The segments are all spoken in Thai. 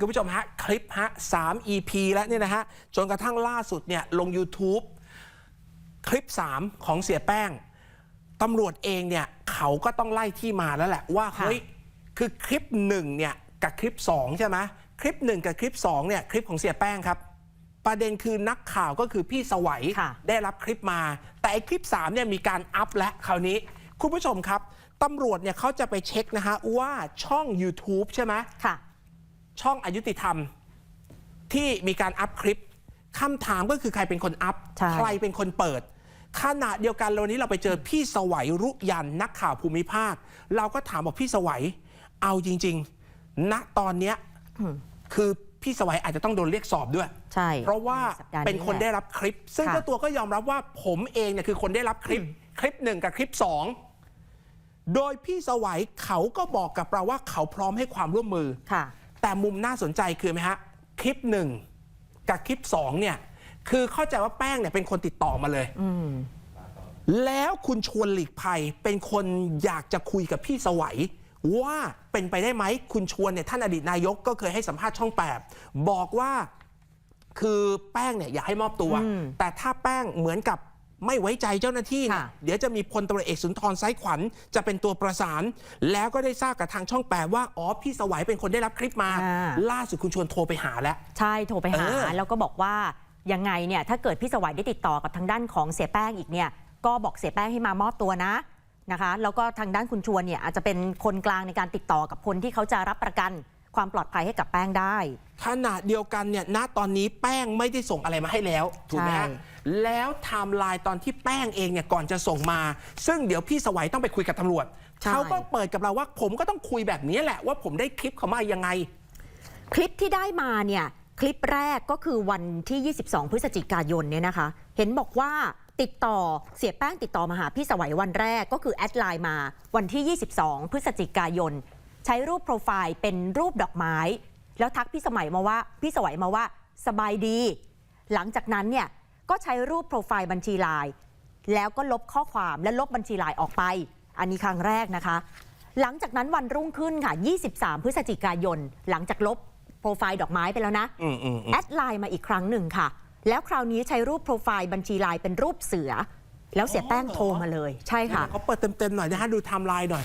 คุณผู้ชมฮะ คลิปฮะ3 EP แล้วเนี่ยนะฮะ จนกระทั่งล่าสุดเนี่ยลง YouTube คลิป 3 ของเสียแป้งตำรวจเองเนี่ยเขาก็ต้องไล่ที่มาแล้วแหละว่าค่ะเฮ้ยคือคลิป1เนี่ยกับคลิป 2 ใช่ไหมคลิป 1 กับคลิป2เนี่ยคลิปของเสียแป้งครับ ประเด็นคือนักข่าวก็คือพี่สวัยค่ะได้รับคลิปมา แต่ไอ้คลิป3เนี่ยมีการอัพและคราวนี้คุณผู้ชมครับตำรวจเนี่ยเขาจะไปเช็คนะฮะว่าช่อง YouTube ใช่ไหมค่ะ ช่องอายุติธรรม ที่มีการอัพคลิปคำถามก็คือใครเป็นคนอัพ ใช่ ใครเป็นคนเปิด ขณะเดียวกันวันนี้เราไปเจอพี่สวัยรุยันนักข่าวภูมิภาค เราก็ถามบอกพี่สวัย เอาจริง ๆ ณตอนเนี้ยคือพี่สวัยอาจจะต้องโดนเรียกสอบด้วย ใช่ เพราะว่าสัปดาห์เป็นคนแหละได้รับคลิป ซึ่งค่ะ เจ้าตัวก็ยอมรับว่าผมเองเนี่ยคือคนได้รับคลิป คลิปหนึ่งกับคลิปสองโดยพี่สวัยเขาก็บอกกับเราว่าเขาพร้อมให้ความร่วมมือ ค่ะ แต่มุมน่าสนใจคือไหมฮะคลิปหนึ่งกับคลิปสองเนี่ยคือเข้าใจว่าแป้งเนี่ยเป็นคนติดต่อมาเลยอืมแล้วคุณชวนหลีกภัยเป็นคนอยากจะคุยกับพี่สวัย ว่าเป็นไปได้ไหมคุณชวนเนี่ยท่านอดีตนายกก็เคยให้สัมภาษณ์ช่องแปดบอกว่าคือแป้งเนี่ยอยากให้มอบตัวอืมแต่ถ้าแป้งเหมือนกับ ไม่ไว้ใจเจ้าหน้าที่เนี่ยค่ะ เดี๋ยวจะมีพลตำรวจเอกสุนทรไซขวัญ จะเป็นตัวประสาน แล้วก็ได้ทราบกับทางช่องแปดว่าอ๋อพี่สวัยเป็นคนได้รับคลิปมา อ่า ล่าสุดคุณชวนโทรไปหาแล้ว ใช่โทรไปหา เออ แล้วก็บอกว่ายังไงเนี่ยถ้าเกิดพี่สวัยได้ติดต่อกับทางด้านของเสียแป้งอีกเนี่ยก็บอกเสียแป้งให้มามอบตัวนะนะคะ แล้วก็ทางด้านคุณชวนเนี่ยอาจจะเป็นคนกลางในการติดต่อกับคนที่เขาจะรับประกัน ความปลอดภัยให้กับแป้งได้ขณะเดียวกันเนี่ยณตอนนี้แป้งไม่ได้ส่งอะไรมาให้แล้วถูกไหมฮะใช่แล้วไทม์ไลน์ตอนที่แป้งเองเนี่ยก่อนจะส่งมา ซึ่งเดี๋ยวพี่สวัยต้องไปคุยกับตำรวจใช่เขาก็เปิดกับเราว่าผมก็ต้องคุยแบบนี้แหละว่าผมได้คลิปเขามายังไง คลิปที่ได้มาเนี่ยคลิปแรกก็คือวันที่ 22 พฤศจิกายนเนี่ยนะคะ เห็นบอกว่าติดต่อเสียแป้งติดต่อมาหาพี่สวัยวันแรกก็คือแอดไลน์มาวันที่ 22 พฤศจิกายน ใช้รูปโปรไฟล์เป็นรูปดอกไม้ แล้วทักพี่สมัยมาว่าพี่สวัยมาว่าสบายดี หลังจากนั้นเนี่ยก็ใช้รูปโปรไฟล์บัญชีไลน์แล้วก็ลบข้อความและลบบัญชีไลน์ออกไป อันนี้ครั้งแรกนะคะ หลังจากนั้นวันรุ่งขึ้นค่ะ 23 พฤศจิกายน หลังจากลบโปรไฟล์ดอกไม้ไปแล้วนะอืมอืมอืมแอดไลน์มาอีกครั้งหนึ่งค่ะ แล้วคราวนี้ใช้รูปโปรไฟล์บัญชีไลน์เป็นรูปเสือ แล้วเสียแป้งโทรมาเลย ใช่ค่ะเขาเปิดเต็มๆหน่อยนะฮะดูไทม์ไลน์หน่อย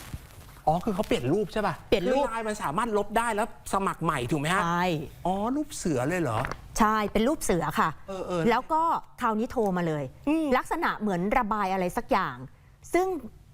อ๋อ คือเขาเปลี่ยนรูปใช่ป่ะเปลี่ยนรูป คือไลน์มันสามารถลบได้แล้วสมัครใหม่ถูกไหมฮะ ใช่อ๋อ รูปเสือเลยเหรอ ใช่เป็นรูปเสือค่ะ เออเออ แล้วก็คราวนี้โทรมาเลยอืมลักษณะเหมือนระบายอะไรสักอย่าง ซึ่ง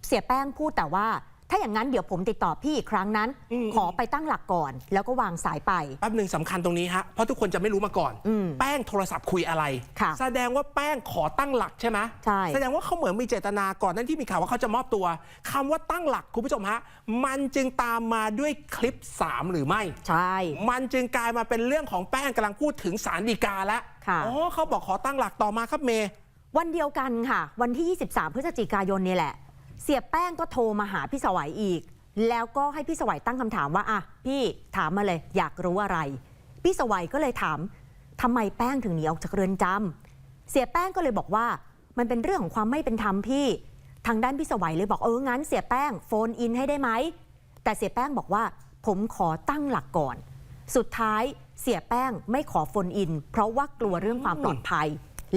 เสียแป้งพูดแต่ว่า ถ้าอย่างนั้นเดี๋ยวผมติดต่อพี่อีกครั้งนั้น ขอไปตั้งหลักก่อน แล้วก็วางสายไป แป๊บหนึ่งสำคัญตรงนี้ฮะ เพราะทุกคนจะไม่รู้มาก่อน อืมแป้งโทรศัพท์คุยอะไร ค่ะแสดงว่าแป้งขอตั้งหลักใช่ไหมใช่ แสดงว่าเขาเหมือนมีเจตนาก่อนนั้นที่มีข่าวว่าเขาจะมอบตัวคำว่าตั้งหลักคุณผู้ชมฮะ มันจึงตามมาด้วยคลิป 3 หรือไม่ ใช่ มันจึงกลายมาเป็นเรื่องของแป้งกำลังพูดถึงสารดีกาแล้วค่ะ อ๋อเขาบอกขอตั้งหลักต่อมาครับเมย์ วันเดียวกันค่ะ วันที่ 23 พฤศจิกายนเนี่ยแหละ เสียแป้งก็โทรมาหาพี่สวัยอีก แล้วก็ให้พี่สวัยตั้งคำถามว่าอะพี่ถามมาเลยอยากรู้อะไร พี่สวัยก็เลยถามทำไมแป้งถึงหนีออกจากเรือนจำเสียแป้งก็เลยบอกว่า มันเป็นเรื่องของความไม่เป็นธรรมพี่ ทางด้านพี่สวัยเลยบอกเอองั้นเสียแป้งโฟนอินให้ได้ไหมแต่เสียแป้งบอกว่า ผมขอตั้งหลักก่อน สุดท้ายเสียแป้งไม่ขอโฟนอิน เพราะว่ากลัวเรื่องความปลอดภัย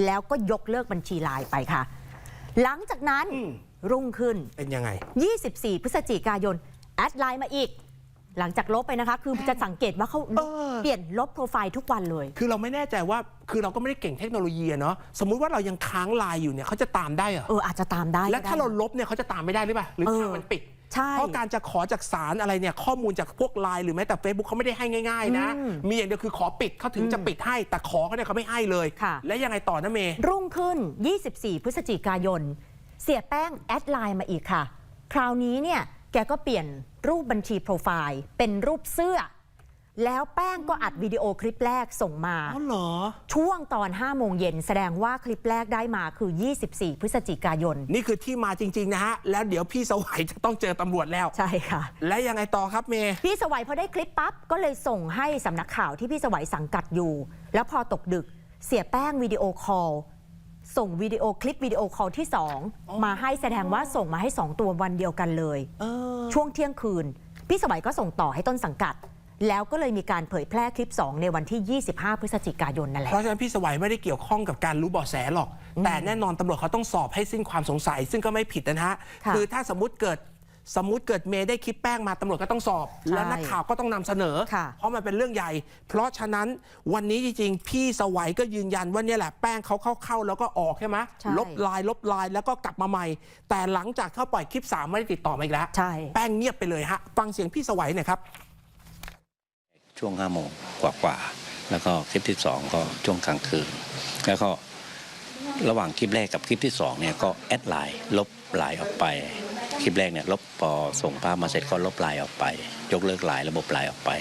แล้วก็ยกเลิกบัญชีไลน์ไปค่ะ หลังจากนั้น อืม รุ่งขึ้น เป็นยังไง 24 พฤศจิกายน แอดไลน์มาอีก หลังจากลบไปนะคะ คือจะสังเกตว่าเขาเออ เปลี่ยนลบโปรไฟล์ทุกวันเลย คือเราไม่แน่ใจว่าคือเราก็ไม่ได้เก่งเทคโนโลยีอะเนาะสมมุติว่าเรายังค้างไลน์อยู่เนี่ยเขาจะตามได้เหรอ เอออาจจะตามได้และก็ได้ถ้าเราลบเนี่ยเขาจะตามไม่ได้หรือเปล่าหรือเออทางมันปิด ใช่ เพราะการจะขอจากสารอะไรเนี่ยข้อมูลจากพวกไลน์หรือแม้แต่ Facebook เขาไม่ได้ให้ง่าย ๆ นะ อืมมีอย่างเดียวคือขอปิดเขาถึงจะปิดให้ แต่ขอเขาเนี่ยเขาไม่ให้เลย ค่ะ และยังไงต่อนะเมย์ รุ่งขึ้น 24 พฤศจิกายน เสียแป้งแอดไลน์มาอีกค่ะ คราวนี้เนี่ยแกก็เปลี่ยนรูปบัญชีโปรไฟล์ เป็นรูปเสื้อ แล้วแป้งก็อัดวิดีโอคลิปแรกส่งมาอ๋อเหรอ ช่วงตอน5โมงเย็นแสดงว่าคลิปแรกได้มาคือ 24 พฤศจิกายน นี่คือที่มาจริง ๆ นะฮะ แล้วเดี๋ยวพี่สวัยจะต้องเจอตำรวจแล้ว ใช่ค่ะ และยังไงต่อครับเมย์ พี่สวัยพอได้คลิปปั๊บ ก็เลยส่งให้สำนักข่าวที่พี่สวัยสังกัดอยู่ แล้วพอตกดึกเสียแป้งวิดีโอคอล ส่งวิดีโอคลิปวิดีโอคอลที่ 2 มาให้แสดงว่าส่งมาให้ 2 ตัววันเดียวกันเลยเออช่วงเที่ยงคืน พี่สวัยก็ส่งต่อให้ต้นสังกัด แล้วก็เลยมีการเผยแพร่คลิป 2 ในวันที่ 25 พฤศจิกายนนั่นแหละ เพราะฉะนั้นพี่สวัยไม่ได้เกี่ยวข้องกับการรู้เบาะแสหรอก แต่แน่นอนตำรวจเขาต้องสอบให้สิ้นความสงสัย ซึ่งก็ไม่ผิดนะฮะค่ะคือถ้าสมมติเกิด สมมติเกิดเมย์ได้คลิปแป้งมาตำรวจก็ต้องสอบ แล้วนักข่าวก็ต้องนำเสนอ ค่ะ เพราะมันเป็นเรื่องใหญ่ เพราะฉะนั้นวันนี้จริงๆ พี่สวัยก็ยืนยันว่าเนี่ยแหละแป้งเขาเข้าๆแล้วก็ออกใช่ไหมใช่ ลบลายลบลายแล้วก็กลับมาใหม่ แต่หลังจากเข้าปล่อยคลิปสามไม่ได้ติดต่อมาอีกแล้ว ใช่ แป้งเงียบไปเลยฮะ ฟังเสียงพี่สวัยหน่อยครับ ช่วงห้าโมงกว่าๆ แล้วก็คลิปที่สองก็ช่วงกลางคืน แล้วก็ระหว่างคลิปแรกกับคลิปที่สองเนี่ยก็แอดไลน์ลบไลน์ออกไป คลิปแรกเนี่ยลบพอส่งภาพมาเสร็จก็ลบลน์ออกไป ยกเลิกลน์ระบบลน์ออกไป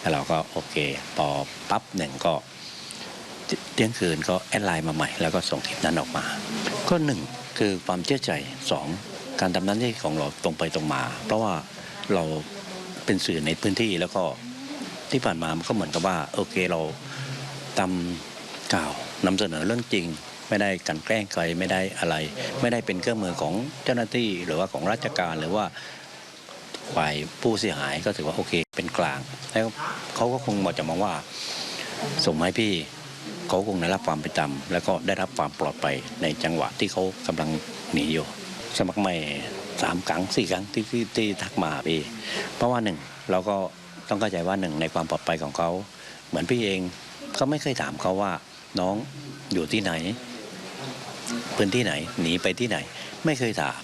แล้วเราก็โอเค พอปั๊บหนึ่งก็เที่ยงคืนก็แอดไลน์มาใหม่ แล้วก็ส่งคลิปนั้นออกมา ก็หนึ่งคือความเชื่อใจสองการทำหน้าที่ของเราตรงไปตรงมา เพราะว่าเราเป็นสื่อในพื้นที่แล้วก็ที่ผ่านมามันก็เหมือนกับว่าโอเคเราตำกล่าวนำเสนอเรื่องจริง ไม่ได้กันแกล้งใครไม่ได้อะไร ไม่ได้เป็นเครื่องมือของเจ้าหน้าที่หรือว่าของราชการหรือว่าฝ่ายผู้เสียหายก็ถือว่าโอเคเป็นกลาง แล้วเขาก็คงบอกจะมองว่าส่งมาให้พี่เขาคงได้รับความเป็นธรรมแล้วก็ได้รับความปลอดภัยในจังหวะที่เขากำลังหนีอยู่ สมัครใหม่สามครั้งสี่ครั้งที่ที่ที่ทักมาพี่เพราะว่าหนึ่งเราก็ต้องเข้าใจว่าหนึ่งในความปลอดภัยของเขา เหมือนพี่เองก็ไม่เคยถามเขาว่าน้องอยู่ที่ไหน พื้นที่ไหนหนีไปที่ไหน ไม่เคยถาม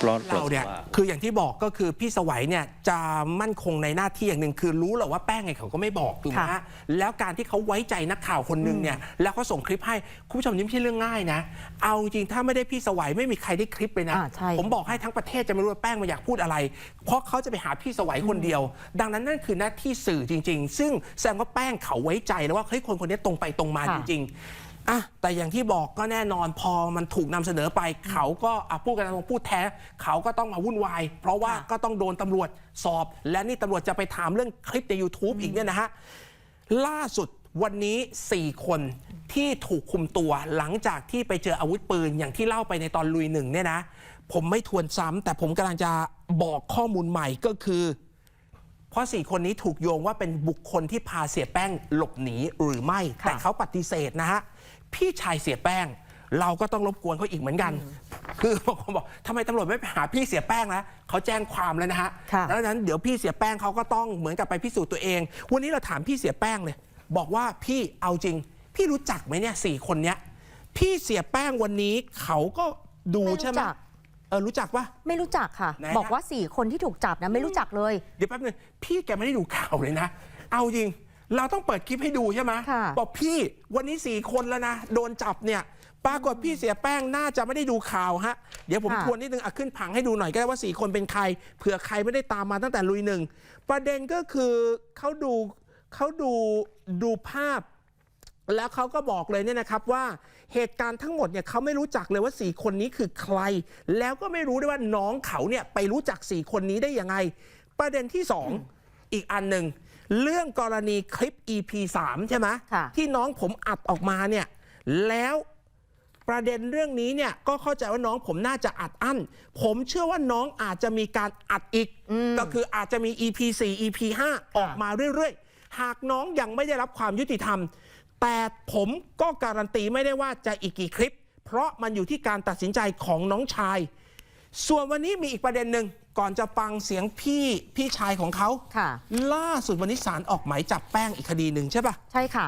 เพราะเราเนี่ยว่าคืออย่างที่บอกก็คือพี่สวัยเนี่ยจะมั่นคงในหน้าที่อย่างหนึ่งคือรู้แหละว่าแป้งไงเขาก็ไม่บอกถูกไหมค่ะฮะแล้วการที่เขาไว้ใจนักข่าวคนหนึงเนี่ยแล้วก็ส่งคลิปให้คุณผู้ชมนี่ไม่ใช่เรื่องง่ายนะ เอาจริงถ้าไม่ได้พี่สวัยไม่มีใครได้คลิปเลยนะอ่าใช่ผมบอกให้ทั้งประเทศจะไม่รู้ว่าแป้งมันอยากพูดอะไร เพราะเขาจะไปหาพี่สวัยคนเดียว ดังนั้นนั่นคือหน้าที่สื่อจริง ๆ ซึ่งแสดงว่าแป้งเขาไว้ใจแล้วว่าเฮ้ยคนคนนี้ตรงไปตรงมาค่ะจริง ๆ อะแต่อย่างที่บอกก็แน่นอนพอมันถูกนำเสนอไป เขาก็อะพูดกันตรงๆพูดแท้ เขาก็ต้องมาวุ่นวาย เพราะว่าค่ะก็ต้องโดนตำรวจสอบ และนี่ตำรวจจะไปถามเรื่องคลิปใน YouTube อีกเนี่ยนะฮะล่าสุดวันนี้ 4 คนที่ถูกคุมตัวหลังจากที่ไปเจออาวุธปืนอย่างที่เล่าไปในตอนลุยหนึ่งเนี่ยนะ ผมไม่ทวนซ้ำแต่ผมกำลังจะบอกข้อมูลใหม่ก็คือ เพราะสี่คนนี้ถูกโยงว่าเป็นบุคคลที่พาเสียแป้งหลบหนีหรือไม่ค่ะแต่เขาปฏิเสธนะฮะ พี่ชายเสียแป้ง เราก็ต้องรบกวนเขาอีกเหมือนกัน คือบางคนบอกทำไมตำรวจไม่ไปหาพี่เสียแป้งนะเขาแจ้งความแล้วนะฮะค่ะดังนั้นเดี๋ยวพี่เสียแป้งเขาก็ต้องเหมือนกับไปพิสูจน์ตัวเอง วันนี้เราถามพี่เสียแป้งเลย บอกว่าพี่เอาจริง พี่รู้จักไหมเนี่ยสี่คนเนี้ยพี่เสียแป้งวันนี้เขาก็ดูไม่รู้ใช่ไหมจัก เออรู้จักปะ ไม่รู้จักค่ะ ไหนฮะ บอกว่า 4 คนที่ถูกจับนะไม่รู้จักเลย เดี๋ยวแป๊บนึงพี่แกไม่ได้ดูข่าวเลยนะ เอาจริง เราต้องเปิดคลิปให้ดูใช่ไหมค่ะ บอกพี่วันนี้สี่คนแล้วนะ โดนจับเนี่ย ปรากฏพี่เสียแป้งน่าจะไม่ได้ดูข่าวฮะ เดี๋ยวผมค่ะทวนนิดนึงอะขึ้นผังให้ดูหน่อยก็ได้ว่าสี่คนเป็นใครเผื่อใครไม่ได้ตามมาตั้งแต่ลุยหนึ่ง ประเด็นก็คือเขาดูเขาดูดูภาพ แล้วเขาก็บอกเลยเนี่ยนะครับว่าเหตุการณ์ทั้งหมดเนี่ยเขาไม่รู้จักเลยว่า 4 คนนี้คือใคร แล้วก็ไม่รู้ด้วยว่าน้องเขาเนี่ยไปรู้จัก 4 คนนี้ได้ยังไง ประเด็นที่ 2 อีกอันหนึ่ง เรื่องกรณีคลิป EP 3 ใช่ไหมค่ะที่น้องผมอัดออกมาเนี่ย แล้วประเด็นเรื่องนี้เนี่ยก็เข้าใจว่าน้องผมน่าจะอัดอั้น ผมเชื่อว่าน้องอาจจะมีการอัดอีก ก็คืออาจจะมี EP 4 EP 5 ออกมาเรื่อยๆ หากน้องยังไม่ได้รับความยุติธรรม แต่ผมก็การันตีไม่ได้ว่าจะอีกกี่คลิป เพราะมันอยู่ที่การตัดสินใจของน้องชาย ส่วนวันนี้มีอีกประเด็นหนึ่งก่อนจะฟังเสียงพี่พี่ชายของเขาค่ะ ล่าสุดวันนี้ศาลออกหมายจับแป้งอีกคดีหนึ่งใช่ปะ ใช่ค่ะ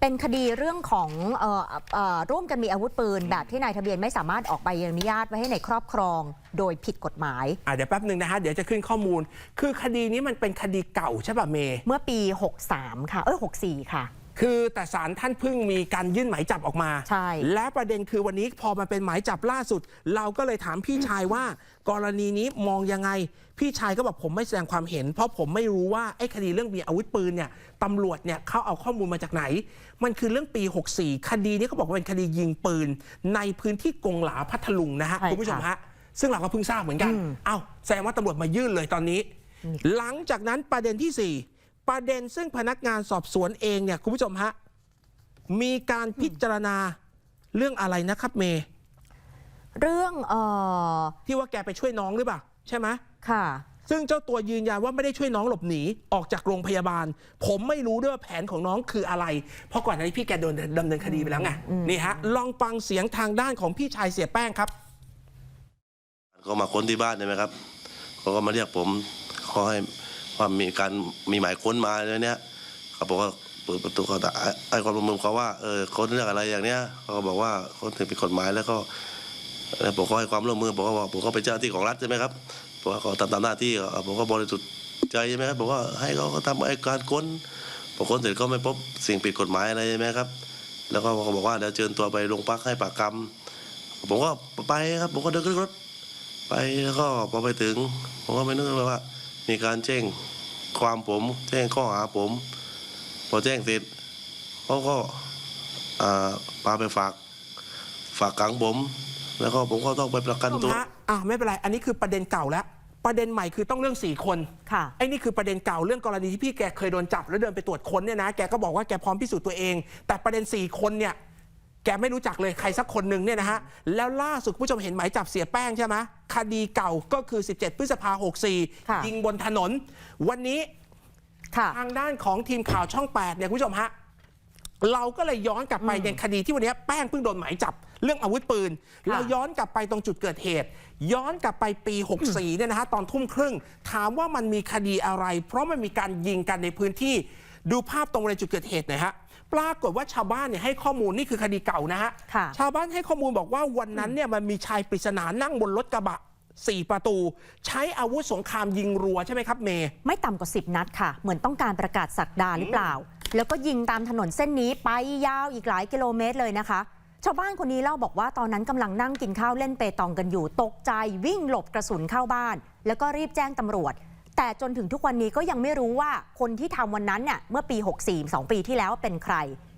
เป็นคดีเรื่องของเออเอ่อร่วมกันมีอาวุธปืน แบบที่นายทะเบียนไม่สามารถออกใบอนุญาตไว้ให้ในครอบครอง โดยผิดกฎหมาย อะเดี๋ยวแป๊บหนึ่งนะฮะ เดี๋ยวจะขึ้นข้อมูล คือคดีนี้มันเป็นคดีเก่าใช่ป่ะเมย์เมื่อปี 63 ค่ะ เอ้ย 64 ค่ะ คือแต่ศาลท่านเพิ่งมีการยื่นหมายจับออกมา ใช่ และประเด็นคือวันนี้พอมันเป็นหมายจับล่าสุด เราก็เลยถามพี่ชายว่า กรณีนี้มองยังไง พี่ชายก็บอกผมไม่แสดงความเห็น เพราะผมไม่รู้ว่าไอ้คดีเรื่องมีอาวุธปืนเนี่ยตำรวจเนี่ยเขาเอาข้อมูลมาจากไหน มันคือเรื่องปี 64 คดีนี้เขาบอกว่าเป็นคดียิงปืน ในพื้นที่กงหลาพัทลุงนะฮะใช่ค่ะคุณผู้ชมฮะซึ่งเราก็เพิ่งทราบเหมือนกันอืม เอ้าแสดงว่าตำรวจมายื่นเลยตอนนี้ หลังจากนั้นประเด็นที่4 ประเด็นซึ่งพนักงานสอบสวนเองเนี่ยคุณผู้ชมฮะมีการพิจารณาเรื่องอะไรนะครับเมย์เรื่องเอ่อที่ว่าแกไปช่วยน้องหรือเปล่าใช่ไหมค่ะ ซึ่งเจ้าตัวยืนยันว่าไม่ได้ช่วยน้องหลบหนีออกจากโรงพยาบาล ผมไม่รู้ด้วยว่าแผนของน้องคืออะไร เพราะก่อนหน้านี้พี่แกโดนดำเนินคดีไปแล้วไงนี่ฮะลองฟังเสียงทางด้านของพี่ชายเสียแป้งครับก็มาค้นที่บ้านใช่ไหมครับเขาก็มาเรียกผมเขาให้ ว่ามีการมีหมายค้นมาอะไรเนี้ยเขาบอกว่าเปิดประตูเขาไอ้ความร่วมมือเขาว่าเออค้นเรื่องอะไรอย่างเนี้ยเขาก็บอกว่าค้นถึงผิดกฎหมายแล้วก็แล้วผมก็ให้ความร่วมมือผมก็บอกผมก็เป็นเจ้าหน้าที่ของรัฐใช่ไหมครับผมว่าเขาทำตามหน้าที่ผมก็บริสุทธิ์ใจใช่ไหมครับผมว่าให้เขาเขาทำไอ้การค้นพอค้นเสร็จก็ไม่พบสิ่งผิดกฎหมายอะไรใช่ไหมครับ แล้วก็เขาบอกว่าเดี๋ยวเชิญตัวไปโรงพักให้ปากคำผมก็ไปครับผมก็เดินขึ้นรถ ไปแล้วก็พอไปถึง ผมก็ไม่นึกเลยว่า มีการแจ้งความผมแจ้งข้อหาผม พอแจ้งเสร็จเขาก็อ่าพาไปฝากฝากขังผม แล้วก็ผมก็ต้องไปประกันตัวฮะอะไม่เป็นไร อันนี้คือประเด็นเก่าแล้วประเด็นใหม่คือต้องเรื่อง 4 คนค่ะไอ้นี่คือประเด็นเก่าเรื่องกรณีที่พี่แกเคยโดนจับแล้วเดินไปตรวจค้นเนี่ยนะ แกก็บอกว่าแกพร้อมพิสูจน์ตัวเอง แต่ประเด็น 4 คนเนี่ย แกไม่รู้จักเลยใครสักคนหนึ่งเนี่ยนะฮะ แล้วล่าสุดคุณผู้ชมเห็นหมายจับเสียแป้งใช่ไหมคดีเก่าก็คือ 17 พฤษภาค่ะ64 ยิงบนถนน วันนี้ค่ะทางด้านของทีมข่าวช่อง 8 เนี่ยคุณผู้ชมฮะ เราก็เลยย้อนกลับไปในคดีที่วันนี้แป้งเพิ่งโดนหมายจับ เรื่องอาวุธปืน เราย้อนกลับไปตรงจุดเกิดเหตุ ย้อนกลับไปปี 64 เนี่ยนะฮะตอนทุ่มครึ่ง ถามว่ามันมีคดีอะไร เพราะมันมีการยิงกันในพื้นที่ ดูภาพตรงในจุดเกิดเหตุหน่อยฮะปรากฏว่าชาวบ้านเนี่ยให้ข้อมูลนี่คือคดีเก่านะฮะค่ะชาวบ้านให้ข้อมูลบอกว่าวันนั้นเนี่ยมันมีชายปริศนานั่งบนรถกระบะสี่ประตู ใช้อาวุธสงครามยิงรัวใช่ไหมครับเมย์ ไม่ต่ำกว่า 10 นัดค่ะ เหมือนต้องการประกาศสักดาหรือเปล่า แล้วก็ยิงตามถนนเส้นนี้ไปยาวอีกหลายกิโลเมตรเลยนะคะ ชาวบ้านคนนี้เล่าบอกว่าตอนนั้นกำลังนั่งกินข้าวเล่นเปตองกันอยู่ ตกใจวิ่งหลบกระสุนเข้าบ้าน แล้วก็รีบแจ้งตำรวจ แต่จนถึงทุกวันนี้ก็ยังไม่รู้ว่าคนที่ทำวันนั้นเนี่ยเมื่อปี 64 2 ปีที่แล้วเป็นใคร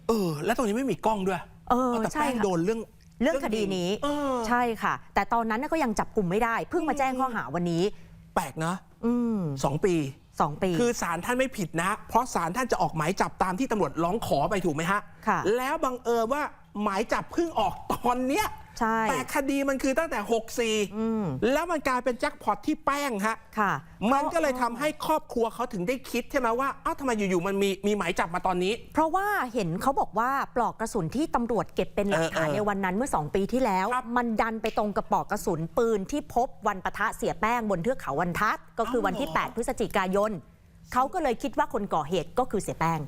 เออ แล้วตรงนี้ไม่มีกล้องด้วย เออแต่ใช่แป้งค่ะโดนเรื่องเรื่องคดีนี้เออใช่ค่ะ แต่ตอนนั้นน่ะก็ยังจับกลุ่มไม่ได้ เพิ่งมาแจ้งข้อหาวันนี้ แปลกนะอืมสองปีสองปี คือศาลท่านไม่ผิดนะ เพราะศาลท่านจะออกหมายจับตามที่ตำรวจร้องขอไปถูกไหมฮะค่ะแล้วบังเอิญว่าหมายจับเพิ่งออกตอนเนี้ย ใช่ แต่คดีมันคือตั้งแต่อืม64 แล้วมันกลายเป็นแจ็คพอตที่แป้งฮะค่ะ มันก็เลยทำให้ครอบครัวเขาถึงได้คิดใช่ไหมว่าอ้าวทำไมอยู่ๆมันมีมีหมายจับมาตอนนี้ เพราะว่าเห็นเขาบอกว่าปลอกกระสุนที่ตำรวจเก็บเป็นหลักฐานเออเออในวันนั้นเมื่อ 2 ปีที่แล้วครับมันดันไปตรงกับปลอกกระสุนปืนที่พบวันปะทะเสียแป้งบนเทือกเขาวันทัศน์ก็คือวันที่ 8 พฤศจิกายนเขาก็เลยคิดว่าคนก่อเหตุก็คือเสียแป้ง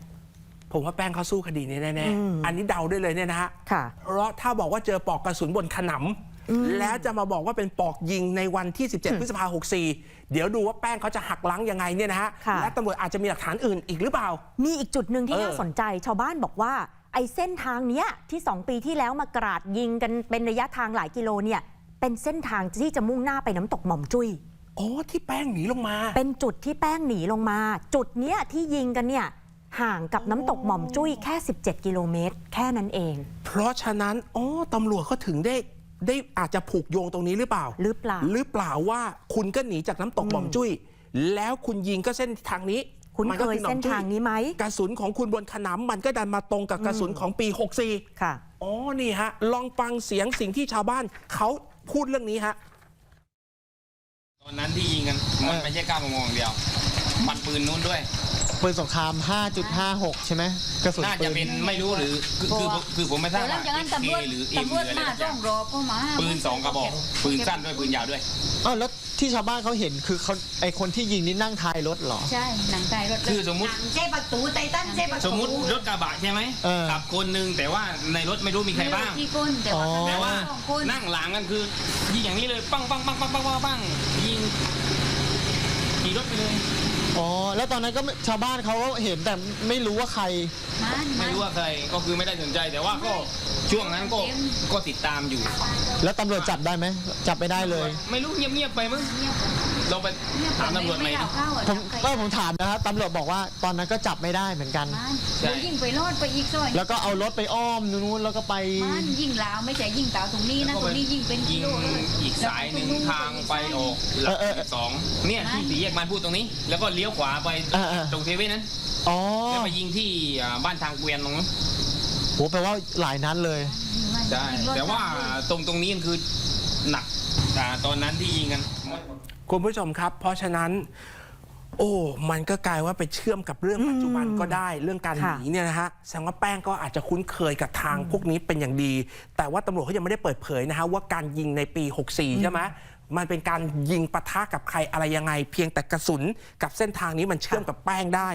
ผมว่าแป้งเขาสู้คดีนี้แน่อืมๆอันนี้เดาได้เลยเนี่ยนะฮะค่ะ เพราะถ้าบอกว่าเจอปลอกกระสุนบนขนำแล้วจะมาบอกว่าเป็นปลอกยิงในวันที่ 17 พฤษภาคม64 เดี๋ยวดูว่าแป้งเขาจะหักล้างยังไงเนี่ยนะฮะ ค่ะ และตำรวจอาจจะมีหลักฐานอื่นอีกหรือเปล่า มีอีกจุดหนึ่งที่เออ น่าสนใจ ชาวบ้านบอกว่า ไอ้เส้นทางเนี้ยที่ 2 ปีที่แล้วมากราดยิงกันเป็นระยะทางหลายกิโลเนี่ย เป็นเส้นทางที่จะมุ่งหน้าไปน้ำตกหม่อมจุ้ย อ๋อที่แป้งหนีลงมา เป็นจุดที่แป้งหนีลงมา จุดเนี้ยที่ยิงกันเนี่ย ห่างกับน้ำตกหม่อมจุ้ยแค่ 17 กิโลเมตร แค่นั้นเอง เพราะฉะนั้นอ๋อตำรวจเขาถึงได้ ได้อาจจะผูกโยงตรงนี้หรือเปล่า หรือเปล่า หรือเปล่าว่าคุณก็หนีจากน้ำตกหม่อมจุ้ย แล้วคุณยิงก็เส้นทางนี้คุณมัเคก็ยอหอเส้มนจุ้ทางนี้ไหมกระสุนของคุณบนขนำมันก็ดันมาตรงกับกระสุนของปี 64 ค่ะ อ๋อ นี่ฮะ ลองฟังเสียงสิ่งที่ชาวบ้านเขาพูดเรื่องนี้ฮะ ตอนนั้นที่ยิงกันมันไม่ใช่ก้าวมองเดียว มันปืนนู้นด้วย ปืนสงคราม 5.56 ใช่ไหมกระสุนน่าปืจะนเป็นไม่รู้หรือคือคือคือผมไม่ทราบหลัว่างจากนั้นตำรวจหรือเอ็มตำรวจหรืออะไรมาสักอต้อย่างงรอเข้ามาปืนสองกระบอกปืนสั้นด้วยปืนยาวด้วย อ้าวแล้วที่ชาวบ้านเขาเห็นคือเขาไอคนที่ยิงนี่นั่งท้ายรถเหรอ ใช่หนังใจรถ คือสมมุติ ใช่ประตูไตตันใช่ประตูสมมุติรถกระบะใช่ไหมเออ ขับคนหนึงแต่ว่าในรถไม่รู้มีใครบ้าง ที่คนแต่ว่าอ๋อ แต่ว่าสองคนนั่งหลังกันคือยิงอย่างนี้เลย ปังปังปังปังปังปังปังยิงขี่รถไปเลย อ๋อแล้วตอนนั้นก็ไม่ชาวบ้านเขาก็เห็นแต่ไม่รู้ว่าใคร มันไม่รู้ว่าใครก็คือไม่ได้สนใจแต่ว่าก็ช่วงนั้นก็ก็ติดตามอยู่ แล้วตำรวจจับได้ไหมจับไม่ได้เลย ไม่รู้เงียบๆไปมั้ง เงียบ เราไปถามตำรวจไหมไม่เอาเข้าอะผมใครก็ผมถามนะครับตำรวจบอกว่าตอนนั้นก็จับไม่ได้เหมือนกันมันใช่เดี๋ยวยิงไปรอดไปอีกซอยแล้วก็เอารถไปอ้อมนู้นแล้วก็ไป มันยิงลาวไม่ใช่ยิงตาวตรงนี้นะตรงนี้ยิงเป็นกิยิงโลเลยอีกสายหนึ่งทางไปออกหลักเออเออสองเนี่ยที่สี่แยกมานพูดตรงนี้ แล้วก็เลี้ยวขวาไปเออเออ ตรงเทเว่นนั้นอ๋อแล้วไปยิงที่อ่าบ้านทางเกวียนตรงนั้นโหแปลว่าหลายนัดเลย ใช่แต่ว่าตรงตรงนี้คือหนักอ่าตอนนั้นที่ยิงกัน คุณผู้ชมครับ เพราะฉะนั้น โอ้ มันก็กลายว่าไปเชื่อมกับเรื่องปัจจุบันก็ได้เรื่องการหค่ะนีเนี่ยนะฮะแสดงว่าแป้งก็อาจจะคุ้นเคยกับทางพวกนี้เป็นอย่างดี แต่ว่าตำรวจเขายังไม่ได้เปิดเผยนะฮะว่าการยิงในปี 64 ใช่ไหมมันเป็นการยิงปะทะกับใครอะไรยังไง เพียงแต่กระสุนกับเส้นทางนี้มันเชื่อมกับแป้งได้